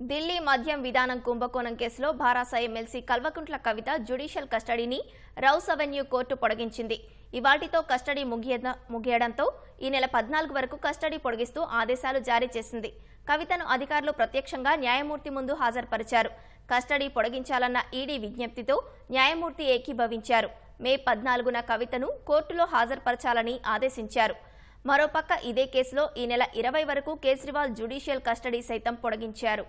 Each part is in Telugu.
ఢిల్లీ మద్యం విధానం కుంభకోణం కేసులో భారాస ఎమ్మెల్సీ కల్వకుంట్ల కవిత జ్యుడిషియల్ కస్టడీని రౌస్ అవెన్యూ కోర్టు పొడిగించింది. ఇవాటితో కస్టడీ ముగియడంతో ఈ నెల పద్నాలుగు వరకు కస్టడీ పొడిగిస్తూ ఆదేశాలు జారీ చేసింది. కవితను అధికారులు ప్రత్యక్షంగా న్యాయమూర్తి ముందు హాజరుపరిచారు. కస్టడీ పొడిగించాలన్న ఈడీ విజ్ఞప్తితో న్యాయమూర్తి ఏకీభవించారు. మే పద్నాలుగున కవితను కోర్టులో హాజరుపరచాలని ఆదేశించారు. మరోపక్క ఇదే కేసులో ఈ నెల ఇరవై వరకు కేజ్రీవాల్ జ్యుడిషియల్ కస్టడీ సైతం పొడిగించారు.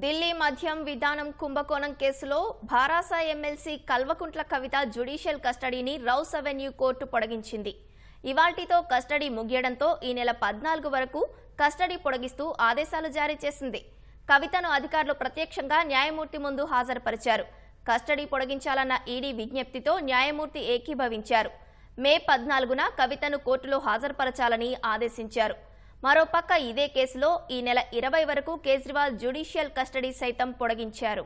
ఢిల్లీ మద్యం విధానం కుంభకోణం కేసులో భారాస ఎమ్మెల్సీ కల్వకుంట్ల కవిత జ్యుడిషియల్ కస్టడీని రౌస్ అవెన్యూ కోర్టు పొడిగించింది. ఇవాల్టితో కస్టడీ ముగియడంతో ఈ నెల పద్నాలుగు వరకు కస్టడీ పొడిగిస్తూ ఆదేశాలు జారీ చేసింది. కవితను అధికారులు ప్రత్యక్షంగా న్యాయమూర్తి ముందు హాజరుపరిచారు. కస్టడీ పొడిగించాలన్న ఈడీ విజ్ఞప్తితో న్యాయమూర్తి ఏకీభవించారు. మే పద్నాలుగున కవితను కోర్టులో హాజరుపరచాలని ఆదేశించారు. మరోపక్క ఇదే కేసులో ఈ నెల ఇరవై వరకు కేజ్రీవాల్ జ్యుడిషియల్ కస్టడీ సైతం పొడిగించారు.